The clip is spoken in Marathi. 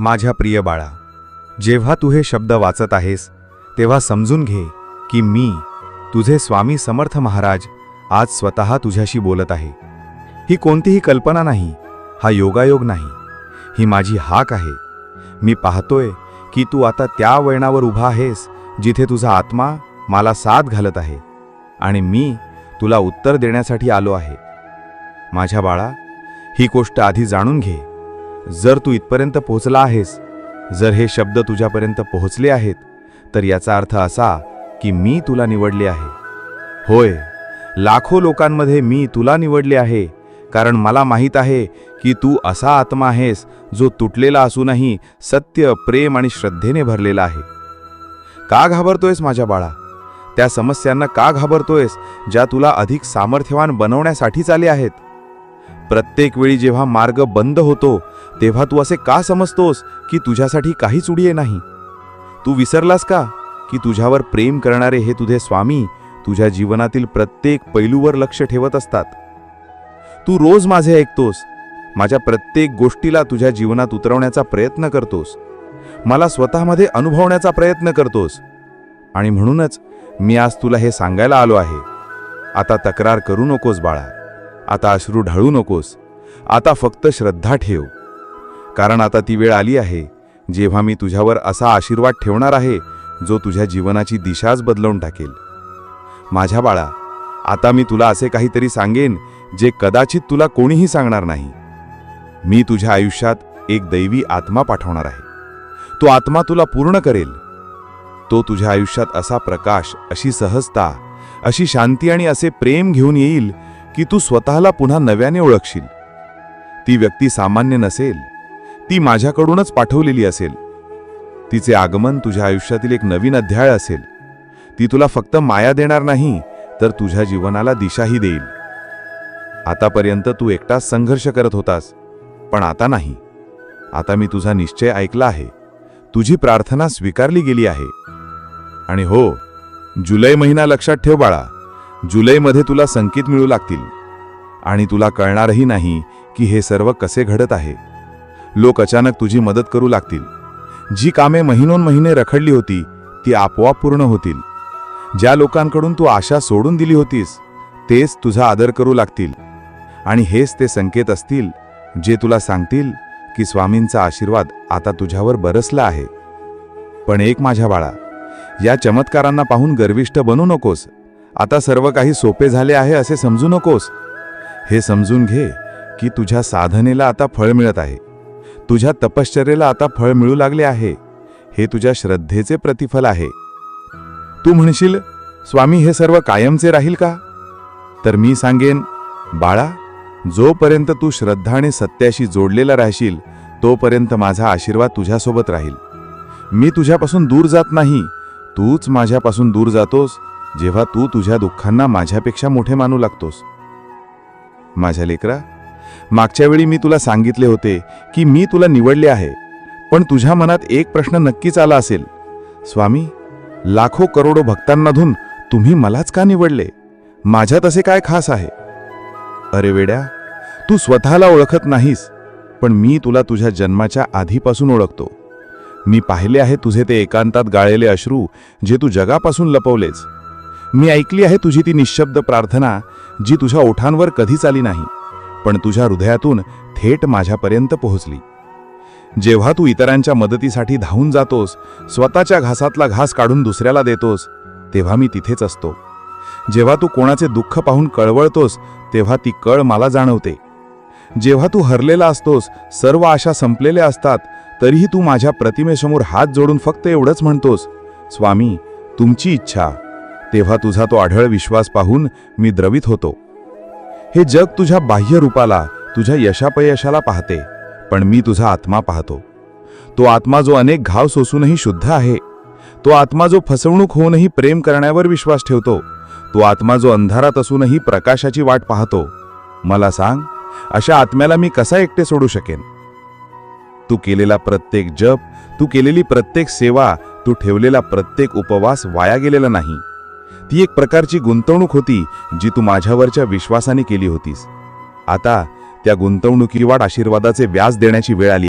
माझ्या प्रिय बाळा जेव्हा तू हे शब्द वाचत आहेस तेव्हा समजून घे की मी तुझे स्वामी समर्थ महाराज आज स्वतः तुझ्याशी बोलत आहे. ही कोणतीही कल्पना नाही हा योगायोग नाही. ही माझी हाक आहे. मी पाहतोय की तू आता त्या वळणावर उभा आहेस जिथे तुझा आत्मा मला साथ घालत आहे आणि मी तुला उत्तर देण्यासाठी आलो आहे. माझ्या बाळा ही गोष्ट आधी जाणून घे. जर तू इथपर्यंत पोहोचला आहेस जर हे शब्द तुझ्यापर्यंत पोहोचले आहेत तर याचा अर्थ असा की मी तुला निवडले आहे. होय लाखो लोकांमध्ये मी तुला निवडले आहे कारण मला माहीत आहे की तू असा आत्मा आहेस जो तुटलेला असूनही सत्य प्रेम आणि श्रद्धेने भरलेला आहे. का घाबरतोयस माझ्या बाळा? त्या समस्यांना का घाबरतोयस ज्या तुला अधिक सामर्थ्यवान बनवण्यासाठीच आले आहेत? प्रत्येक वेळी जेव्हा मार्ग बंद होतो तेव्हा तू असे का समजतोस की तुझ्यासाठी काहीच उडीये नाही? तू विसरलास का की तुझ्यावर प्रेम करणारे हे तुझे स्वामी तुझ्या जीवनातील प्रत्येक पैलूवर लक्ष ठेवत असतात? तू रोज माझे ऐकतोस माझ्या प्रत्येक गोष्टीला तुझ्या जीवनात उतरवण्याचा प्रयत्न करतोस मला स्वतःमध्ये अनुभवण्याचा प्रयत्न करतोस. आणि म्हणूनच मी आज तुला हे सांगायला आलो आहे. आता तक्रार करू नकोस बाळा आता अश्रू ढाळू नकोस आता फक्त श्रद्धा ठेव. कारण आता ती वेळ आली आहे. जेव्हा मी तुझ्यावर असा आशीर्वाद ठेवणार आहे जो तुझ्या जीवनाची दिशाच बदलवून टाकेल. माझ्या बाळा आता मी तुला असे काहीतरी सांगेन जे कदाचित तुला कोणीही सांगणार नाही. मी तुझ्या आयुष्यात एक दैवी आत्मा पाठवणार आहे. तो आत्मा तुला पूर्ण करेल. तो तुझ्या आयुष्यात असा प्रकाश अशी सहजता अशी शांती आणि असे प्रेम घेऊन येईल की तू स्वतःला पुन्हा नव्याने ओळखशील. ती व्यक्ती सामान्य नसेल. ती माझ्याकडूनच पाठवलेली असेल. तिचे आगमन तुझ्या आयुष्यातील एक नवीन अध्याय असेल. ती तुला फक्त माया देणार नाही तर तुझ्या जीवनाला दिशाही देईल. आतापर्यंत तू एकटाच संघर्ष करत होतास पण आता नाही. आता मी तुझा निश्चय ऐकला आहे. तुझी प्रार्थना स्वीकारली गेली आहे. आणि हो जुलै महिना लक्षात ठेव बाळा. जुलैमध्ये तुला संकेत मिळू लागतील. आणि तुला कळणारही नाही की हे सर्व कसे घडत आहे. लोक अचानक तुझी मदत करू लागतील. जी कामे महिनोन महिने रखडली होती ती आपोआप पूर्ण होतील. ज्या लोकांकडून तू आशा सोडून दिली होतीस तेच तुझा आदर करू लागतील. आणि हेच ते संकेत असतील जे तुला सांगतील की स्वामींचा आशीर्वाद आता तुझ्यावर बरसला आहे. पण एक माझ्या बाळा या चमत्कारांना पाहून गर्विष्ठ बनू नकोस. आता सर्व काही सोपे झाले आहे असे समजू नकोस. हे समजून घे की तुझ्या साधनेला आता फळ मिळत आहे. तुझ्या तपश्चर्येला आता फळ मिळू लागले आहे. हे तुझ्या श्रद्धेचे प्रतिफल आहे. तू म्हणशील स्वामी हे सर्व कायमचे राहील का? तर मी सांगेन बाळा जोपर्यंत तू श्रद्धा आणि सत्याशी जोडलेला राहशील तोपर्यंत माझा आशीर्वाद तुझ्यासोबत राहील. मी तुझ्यापासून दूर जात नाही. तूच माझ्यापासून दूर जातोस जेव्हा तू तुझ्या दुःखांना माझ्यापेक्षा मोठे मानू लागतोस. माझ्या लेकरा मागच्या वेळी मी तुला सांगितले होते की मी तुला निवडले आहे पण तुझ्या मनात एक प्रश्न नक्कीच आला असेल. स्वामी लाखो करोडो भक्तांमधून तुम्ही मलाच का निवडले? माझ्यात असे काय खास आहे? अरे वेड्या तू स्वतःला ओळखत नाहीस पण मी तुला तुझ्या जन्माच्या आधीपासून ओळखतो. मी पाहिले आहे तुझे ते एकांतात गाळलेले अश्रू जे तू जगापासून लपवलेस मी ऐकली आहे तुझी ती निशब्द प्रार्थना जी तुझ्या ओठांवर कधीच आली नाही. पण तुझ्या हृदयातून थेट माझ्यापर्यंत पोहोचली. जेव्हा तू इतरांच्या मदतीसाठी धावून जातोस स्वतःच्या घासातला घास काढून दुसऱ्याला देतोस तेव्हा मी तिथेच असतो. जेव्हा तू कोणाचे दुःख पाहून कळवळतोस तेव्हा ती कळ मला जाणवते. जेव्हा तू हरलेला असतोस सर्व आशा संपलेल्या असतात तरीही तू माझ्या प्रतिमेसमोर हात जोडून फक्त एवढंच म्हणतोस स्वामी तुमची इच्छा. तेव्हा तुझा तो आढळ विश्वास पाहून मी द्रवित होतो. हे जग तुझ्या बाह्य रूपाला तुझ्या यशापयशाला पाहते पण मी तुझा आत्मा पाहतो. तो आत्मा जो अनेक घाव सोसूनही शुद्ध आहे तो आत्मा जो फसवणूक होऊनही प्रेम करण्यावर विश्वास ठेवतो तो आत्मा जो अंधारात असूनही प्रकाशाची वाट पाहतो. मला सांग अशा आत्म्याला मी कसा एकटे सोडू शकेन? तू केलेला प्रत्येक जप तू केलेली प्रत्येक सेवा तू ठेवलेला प्रत्येक उपवास वाया गेलेला नाही. ती एक प्रकारची गुंतवणूक होती जी तू माझ्यावरच्या विश्वासाने केली होतीस. आता त्या गुंतवणुकीवाट आशीर्वादाचे व्याज देण्याची वेळ आली